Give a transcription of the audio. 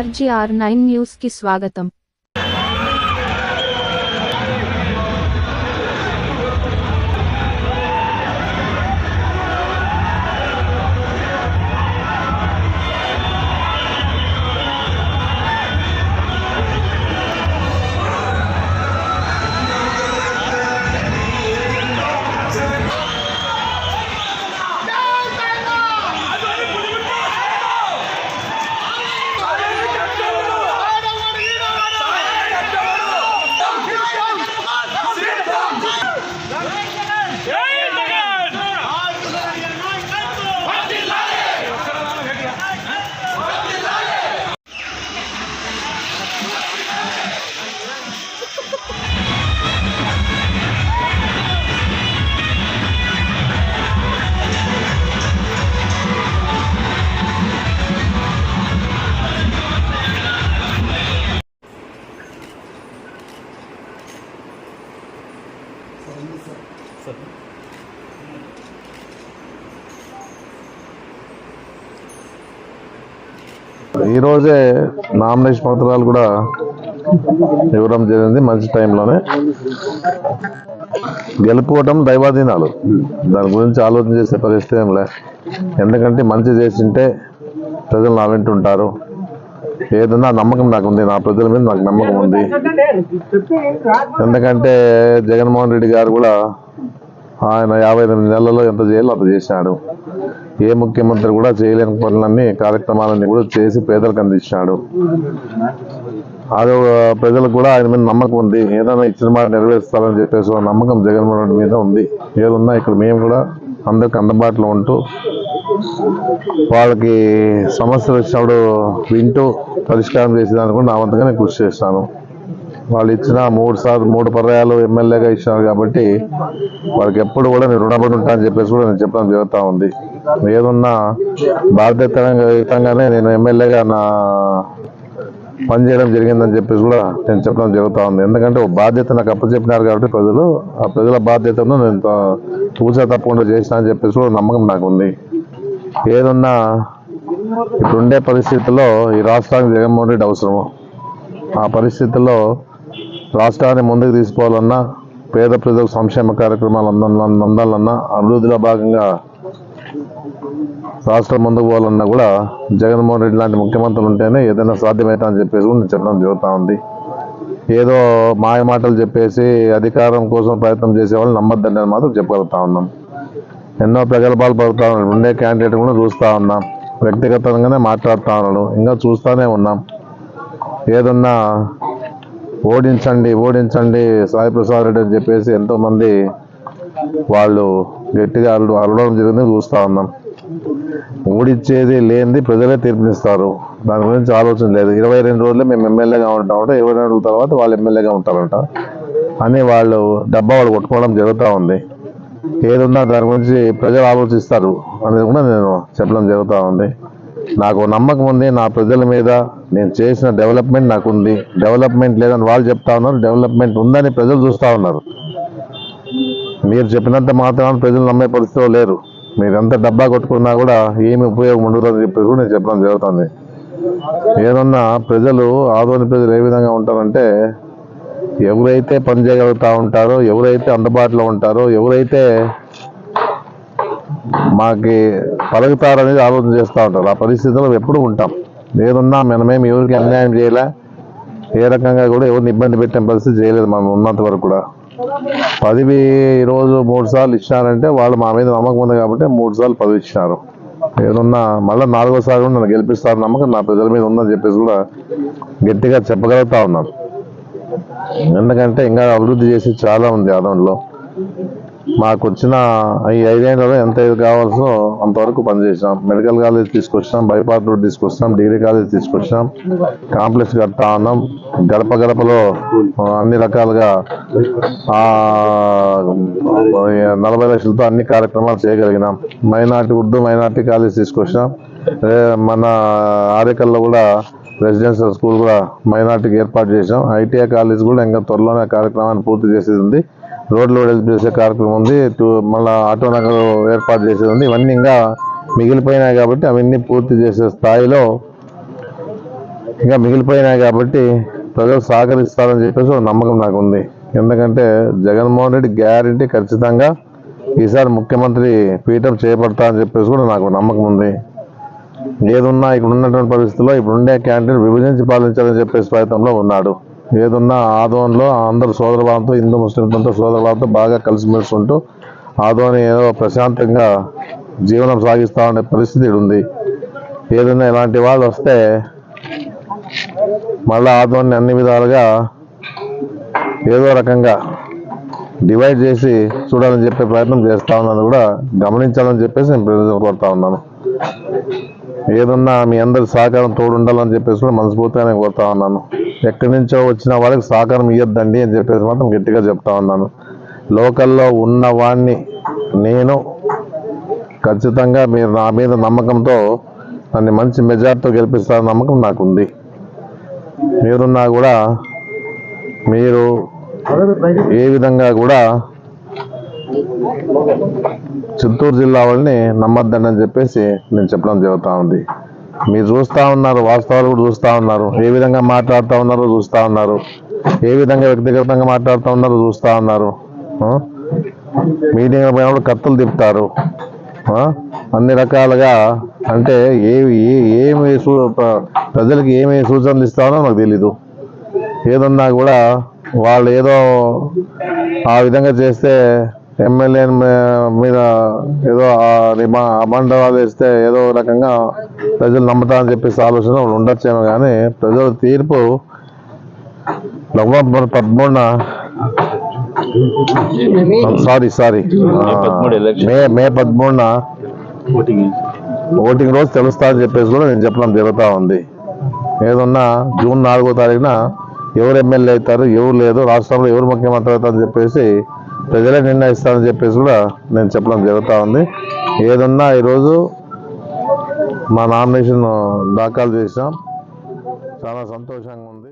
RGR nine news కి స్వాగతం ఈ రోజే నామినేషన్ పత్రాలు కూడా ఇవ్వడం జరిగింది మంచి టైంలోనే. గెలుపుకోవటం దైవాధీనాలు. దాని గురించి ఆలోచన చేసే పరిస్థితి ఏం లే. ఎందుకంటే మంచి చేసింటే ప్రజలు నా వెంట ఉంటారు. ఏదన్నా నమ్మకం నాకు ఉంది నా ప్రజల మీద నాకు నమ్మకం ఉంది. ఎందుకంటే జగన్మోహన్ రెడ్డి గారు కూడా ఆయన యాభై ఎనిమిది నెలల్లో ఎంత చేయాలో అంత చేశాడు. ఏ ముఖ్యమంత్రి కూడా చేయలేని పనులన్నీ కార్యక్రమాలన్నీ కూడా చేసి పేదలకు అందించాడు. అది ప్రజలకు కూడా ఆయన మీద నమ్మకం ఉంది. ఏదైనా ఇచ్చిన మాట నెరవేరుస్తారని చెప్పేసి నమ్మకం జగన్మోహన్ రెడ్డి మీద ఉంది. ఏదున్నా ఇక్కడ మేము కూడా అందరికి అందుబాటులో ఉంటూ వాళ్ళకి సమస్యలు వచ్చినప్పుడు వింటూ పరిష్కారం చేసేదానికి కూడా నా వంతుగా నేను కృషి చేస్తాను. వాళ్ళు ఇచ్చిన మూడు సార్లు మూడు పర్యాలు ఎమ్మెల్యేగా ఇచ్చినారు కాబట్టి వాళ్ళకి ఎప్పుడు కూడా నేను రుణపడి ఉంటా అని చెప్పేసి కూడా నేను చెప్పడం జరుగుతూ ఉంది. ఏదున్నా బాధ్యతంగానే నేను ఎమ్మెల్యేగా నా పని చేయడం జరిగిందని చెప్పేసి కూడా నేను చెప్పడం జరుగుతూ ఉంది. ఎందుకంటే ఒక బాధ్యత నాకు అప్పచెప్పినారు కాబట్టి ప్రజలు ఆ ప్రజల బాధ్యతను నేను తూచా తప్పకుండా చేసిన అని చెప్పేసి కూడా నమ్మకం నాకు ఉంది. ఏదున్నా ఇప్పుడుండే పరిస్థితుల్లో ఈ రాష్ట్రానికి జగన్మోహన్ రెడ్డి అవసరము. ఆ పరిస్థితుల్లో రాష్ట్రాన్ని ముందుకు తీసుకోవాలన్నా పేద ప్రజల సంక్షేమ కార్యక్రమాలు అందాలన్నా అందాలన్నా అభివృద్ధిలో భాగంగా రాష్ట్రం ముందుకు పోవాలన్నా కూడా జగన్మోహన్ రెడ్డి లాంటి ముఖ్యమంత్రులు ఉంటేనే ఏదైనా సాధ్యమవుతా అని చెప్పేసి కూడా నేను చెప్పడం జరుగుతూ ఉంది. ఏదో మాయ మాటలు చెప్పేసి అధికారం కోసం ప్రయత్నం చేసే వాళ్ళని నమ్మద్దని మాత్రం చెప్పగలుగుతా ఉన్నాం. ఎన్నో ప్రగల్భాలు పడుతూ ఉండే క్యాండిడేట్ కూడా చూస్తూ ఉన్నాం. వ్యక్తిగతంగానే మాట్లాడుతూ ఉన్నాడు. ఇంకా చూస్తూనే ఉన్నాం. ఏదన్నా ఓడించండి ఓడించండి సాయి ప్రసాద్ రెడ్డి అని చెప్పేసి ఎంతోమంది వాళ్ళు గట్టిగా అల్లు అరవడం జరిగింది చూస్తూ ఉన్నాం. ఓడించేది లేనిది ప్రజలే తీర్పునిస్తారు. దాని గురించి ఆలోచన లేదు. ఇరవై రెండు రోజులు మేము ఎమ్మెల్యేగా ఉంటామంట ఇరవై రెండు రోజుల తర్వాత వాళ్ళు ఎమ్మెల్యేగా ఉంటారంట. అని వాళ్ళు డబ్బా వాళ్ళు కొట్టుకోవడం జరుగుతూ ఉంది. ఏదున్నా దాని గురించి ప్రజలు ఆలోచిస్తారు అనేది కూడా నేను చెప్పడం జరుగుతూ ఉంది. నాకు నమ్మకం ఉంది నా ప్రజల మీద నేను చేసిన డెవలప్మెంట్ నాకు ఉంది డెవలప్మెంట్ లేదని వాళ్ళు చెప్తా ఉన్నారు డెవలప్మెంట్ ఉందని ప్రజలు చూస్తూ ఉన్నారు. మీరు చెప్పినంత మాత్రం ప్రజలు నమ్మే పరిస్థితిలో లేరు. మీరు ఎంత డబ్బా కొట్టుకున్నా కూడా ఏమి ఉపయోగం ఉండదు అని చెప్పేసి కూడా నేను చెప్పడం జరుగుతుంది. ఏదన్నా ప్రజలు ఆదోని ప్రజలు ఏ విధంగా ఉంటారంటే ఎవరైతే పని చేయగలుగుతా ఉంటారో ఎవరైతే అందుబాటులో ఉంటారో ఎవరైతే మాకి పలుకుతారనేది ఆలోచన చేస్తూ ఉంటారు. ఆ పరిస్థితిలో ఎప్పుడు ఉంటాం. లేదున్నా మనమేమి ఎవరికి అన్యాయం చేయలే. ఏ రకంగా కూడా ఎవరిని ఇబ్బంది పెట్టే పరిస్థితి చేయలేదు మనం ఉన్నంత వరకు కూడా. పదవి ఈరోజు మూడు సార్లు ఇచ్చినారంటే వాళ్ళు మా మీద నమ్మకం ఉంది కాబట్టి మూడు సార్లు పదవి ఇచ్చినారు. ఏదన్నా మళ్ళీ నాలుగోసారి కూడా నన్ను గెలిపిస్తారు నమ్మకం నా ప్రజల మీద ఉందని చెప్పేసి కూడా గట్టిగా చెప్పగలుగుతా ఉన్నాను ఎందుకంటే ఇంకా అభివృద్ధి చేసి చాలా ఉంది ఆదంలో మాకు వచ్చిన ఈ ఐదేళ్ళలో ఎంత ఇది కావాల్సో అంతవరకు పనిచేసినాం. మెడికల్ కాలేజ్ తీసుకొచ్చినాం బైపాస్ రోడ్ తీసుకొచ్చినాం డిగ్రీ కాలేజ్ తీసుకొచ్చినాం కాంప్లెక్స్ కడతా ఉన్నాం. గడప గడపలో అన్ని రకాలుగా నలభై లక్షలతో అన్ని కార్యక్రమాలు చేయగలిగినాం. మైనార్టీ ఉర్దూ మైనార్టీ కాలేజ్ తీసుకొచ్చినాం. మన ఆరేకల్లో కూడా రెసిడెన్షియల్ స్కూల్ కూడా మైనార్టీకి ఏర్పాటు చేసాం ఐటీఐ కాలేజ్ కూడా ఇంకా త్వరలోనే కార్యక్రమాన్ని పూర్తి చేసేది ఉంది. రోడ్లు వెడల్పు చేసే కార్యక్రమం ఉంది. టూ- ఆటో నగర్ ఏర్పాటు చేసేది ఉంది. ఇవన్నీ ఇంకా మిగిలిపోయినాయి కాబట్టి అవన్నీ పూర్తి చేసే స్థాయిలో ఇంకా మిగిలిపోయినాయి కాబట్టి ప్రజలు సహకరిస్తారని చెప్పేసి ఒక నమ్మకం నాకు ఉంది. ఎందుకంటే జగన్మోహన్ రెడ్డి గ్యారంటీ ఖచ్చితంగా ఈసారి ముఖ్యమంత్రి పీఠం చేపడతా అని చెప్పేసి కూడా నాకు నమ్మకం ఉంది. ఏదున్నా ఇక్కడ ఉన్నటువంటి పరిస్థితుల్లో ఇప్పుడు ఉండే క్యాంటీన్ విభజించి పాలించాలని చెప్పేసి ప్రయత్నంలో ఉన్నాడు. ఏదున్నా ఆదోన్లో అందరు సోదరభావంతో హిందూ ముస్లింలతో సోదరభావంతో బాగా కలిసిమెలిసి ఉంటూ ఆదోని ఏదో ప్రశాంతంగా జీవనం సాగిస్తా ఉండే పరిస్థితి ఉంది. ఏదైనా ఇలాంటి వాళ్ళు వస్తే మళ్ళీ ఆదోని అన్ని విధాలుగా ఏదో రకంగా డివైడ్ చేసి చూడాలని చెప్పే ప్రయత్నం చేస్తా ఉన్నాను. కూడా గమనించాలని చెప్పేసి నేను ప్రయోజనం కోరుతా ఉన్నాను. ఏదన్నా మీ అందరి సహకారం తోడు ఉండాలని చెప్పేసి కూడా మనస్ఫూర్తిగా నేను కోరుతా ఉన్నాను. ఎక్కడి నుంచో వచ్చిన వాళ్ళకి సహకారం ఇవ్వద్దండి అని చెప్పేసి మాత్రం గట్టిగా చెప్తా ఉన్నాను. లోకల్లో ఉన్నవాడిని నేను ఖచ్చితంగా మీరు నా మీద నమ్మకంతో నన్ను మంచి మెజార్టీతో గెలిపిస్తారని నమ్మకం నాకుంది. మీరున్నా కూడా మీరు ఏ విధంగా కూడా చిత్తూరు జిల్లా వాళ్ళని నమ్మద్దండి అని చెప్పేసి నేను చెప్పడం జరుగుతూ ఉంది. మీరు చూస్తూ ఉన్నారు వాస్తవాలు కూడా చూస్తూ ఉన్నారు. ఏ విధంగా మాట్లాడుతూ ఉన్నారో చూస్తూ ఉన్నారు. ఏ విధంగా వ్యక్తిగతంగా మాట్లాడుతూ ఉన్నారో చూస్తూ ఉన్నారు. మీటింగ్ పోయినప్పుడు కత్తులు తిప్పుతారు. అన్ని రకాలుగా అంటే ఏవి ఏ- ఏమి ప్రజలకి ప్రజలకు ఏమి సూచనలు ఇస్తానో నాకు తెలీదు. ఏదన్నా కూడా వాళ్ళు ఏదో ఆ విధంగా చేస్తే ఎమ్మెల్యే మీద ఏదో అమండవాలు వేస్తే ఏదో రకంగా ప్రజలు నమ్ముతారని చెప్పేసి ఆలోచన ఉండొచ్చేమో కానీ ప్రజల తీర్పు నవంబర్ పదమూడున సారీ సారీ. మే మే పదమూడున ఓటింగ్ రోజు తెలుస్తా అని చెప్పేసి కూడా నేను చెప్పడం జరుగుతూ ఉంది ఏదన్నా జూన్ నాలుగో తారీఖున ఎవరు ఎమ్మెల్యే అవుతారు ఎవరు లేదు రాష్ట్రంలో ఎవరు ముఖ్యమంత్రి అవుతారని చెప్పేసి ప్రజలే నిర్ణయిస్తారని చెప్పేసి కూడా నేను చెప్పడం జరుగుతూ ఉంది. ఏదన్నా ఈరోజు మా నామినేషన్ దాఖలు చేసినాం చాలా సంతోషంగా ఉంది.